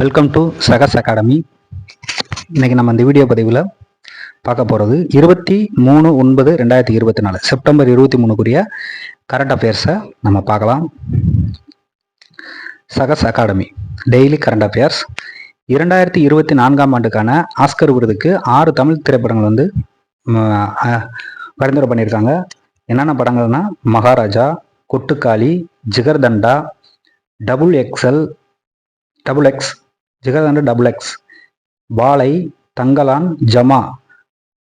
Welcome to சகஸ் academy இன்னைக்கு நம்ம இந்த வீடியோ பதிவில் பார்க்க போகிறது இருபத்தி மூணு ஒன்பது ரெண்டாயிரத்தி இருபத்தி நாலு செப்டம்பர் இருபத்தி மூணுக்குரிய கரண்ட் அஃபேர்ஸை நம்ம பார்க்கலாம். சகஸ் அகாடமி டெய்லி கரண்ட் அஃபேர்ஸ் இரண்டாயிரத்தி இருபத்தி நான்காம் ஆண்டுக்கான ஆஸ்கர் விருதுக்கு ஆறு தமிழ் திரைப்படங்கள் வந்து பரிந்துரை பண்ணியிருக்காங்க. என்னென்ன படங்கள்னா Maharaja Kottukkaali Jigarthanda double XL double X Jigarthanda double X Paalai Thangalaan Jama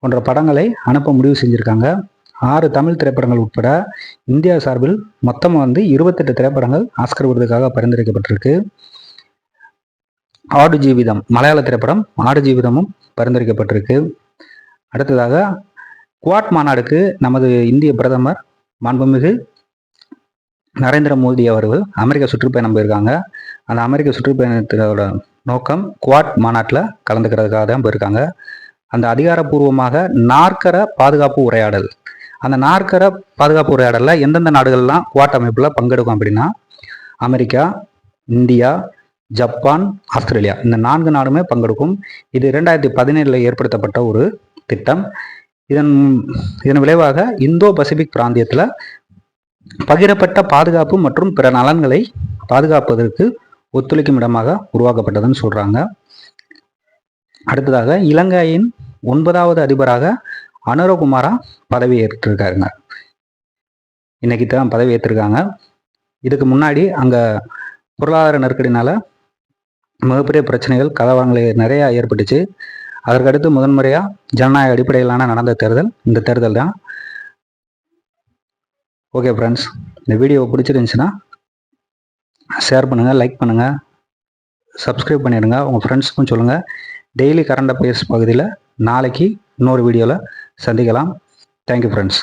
போன்ற படங்களை அனுப்ப முடிவு செஞ்சுருக்காங்க. ஆறு தமிழ் திரைப்படங்கள் உட்பட இந்தியா சார்பில் மொத்தமாக வந்து இருபத்தெட்டு திரைப்படங்கள் ஆஸ்கர் விருதுக்காக பரிந்துரைக்கப்பட்டிருக்கு. ஆடு ஜீவிதம் மலையாள திரைப்படம் ஆடு ஜீவிதமும் பரிந்துரைக்கப்பட்டிருக்கு. அடுத்ததாக குவாட் மாநாடுக்கு நமது இந்திய பிரதமர் மாண்புமிகு நரேந்திர மோடி அவர்கள் அமெரிக்க சுற்றுப்பயணம் போயிருக்காங்க. அந்த அமெரிக்க சுற்றுப்பயணத்தோட நோக்கம் குவாட் மாநாட்டில் கலந்துக்கிறதுக்காக தான் போயிருக்காங்க. அந்த அதிகாரப்பூர்வமாக நாற்கர பாதுகாப்பு உரையாடல். அந்த நாற்கர பாதுகாப்பு உரையாடலில் எந்தெந்த நாடுகள்லாம் குவாட் அமைப்பில் பங்கெடுக்கும் அப்படின்னா அமெரிக்கா இந்தியா ஜப்பான் ஆஸ்திரேலியா. இந்த நான்கு நாடுமே பங்கெடுக்கும். இது இரண்டாயிரத்தி பதினேழில் ஏற்படுத்தப்பட்ட ஒரு திட்டம். இதன் இதன் விளைவாக இந்தோ பசிபிக் பிராந்தியத்தில் பகிரப்பட்ட பாதுகாப்பு மற்றும் பிற நலன்களை பாதுகாப்பதற்கு ஒத்துழைக்கும் இடமாக உருவாக்கப்பட்டதுன்னு சொல்கிறாங்க அடுத்ததாக இலங்கையின் ஒன்பதாவது அதிபராக அனுரகுமாரா பதவி ஏற்றிருக்காருங்க இன்னைக்கு தான் பதவி ஏற்றிருக்காங்க இதுக்கு முன்னாடி அங்கே பொருளாதார நெருக்கடினால மிகப்பெரிய பிரச்சனைகள் கலவரங்கள் நிறையா ஏற்பட்டுச்சு. அதற்கடுத்து முதன்முறையாக ஜனநாயக அடிப்படையிலான நடந்த தேர்தல் இந்த தேர்தல் தான். ஓகே ஃப்ரெண்ட்ஸ் இந்த வீடியோ பிடிச்சிருந்துச்சுன்னா ஷேர் பண்ணுங்கள் லைக் பண்ணுங்கள் சப்ஸ்கிரைப் பண்ணிடுங்க உங்கள் ஃப்ரெண்ட்ஸுக்கும் சொல்லுங்கள் டெய்லி கரண்ட் அஃபேர்ஸ் பகுதியில் நாளைக்கு இன்னொரு வீடியோவில் சந்திக்கலாம். Thank you friends